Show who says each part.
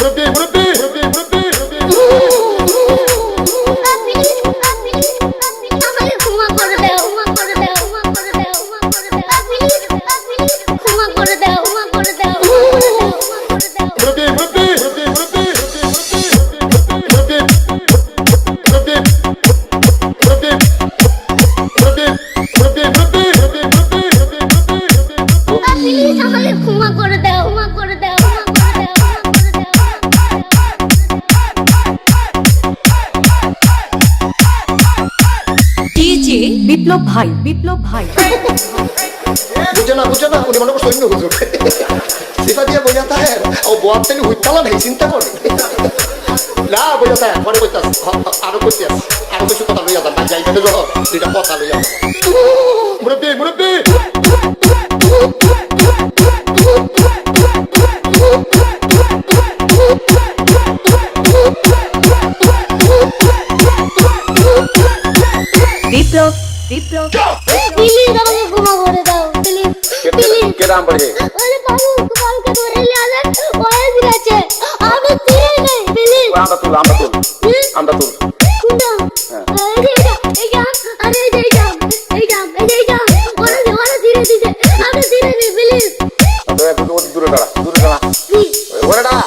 Speaker 1: Murumbi,
Speaker 2: Murumbi, বিপ্লব ভাই বিপ্লব ভাই।
Speaker 3: বুঝে না বুঝে না উনি মনে করো সৈন্য হুজুর। সিফা দিয়ে বইয়া তাহে ও বোয়ার থেকে হুইতালা নেই চিন্তা করে। না বইয়া তাহে পরে বইতাস আরও কইতে আস আরও কিছু কথা লইয়া যান যাই গেলে যখন দুইটা কথা লইয়া যান। মুরব্বি মুরব্বি।
Speaker 2: বিপ্লব বিপ্লব।
Speaker 1: প্লিজ আমাকে ক্ষমা করে দাও প্লিজ প্লিজ
Speaker 3: কেরাম বলে?
Speaker 1: ওরে বাবু কালকে ধরে নিয়ে আসেন ওরে দিয়েছে আমি দিয়ে নেই প্লিজ
Speaker 3: আমরা তুল আমরা তুল আমরা তুল
Speaker 1: কোনটা এই এটা আরে এই এটা এই যে এই যে এটা ওরে ওরে ধীরে ধীরে আমি ধীরে ধীরে প্লিজ
Speaker 3: দূরে দাঁড়া দূরে দাঁড়া। ওরে দাঁড়া।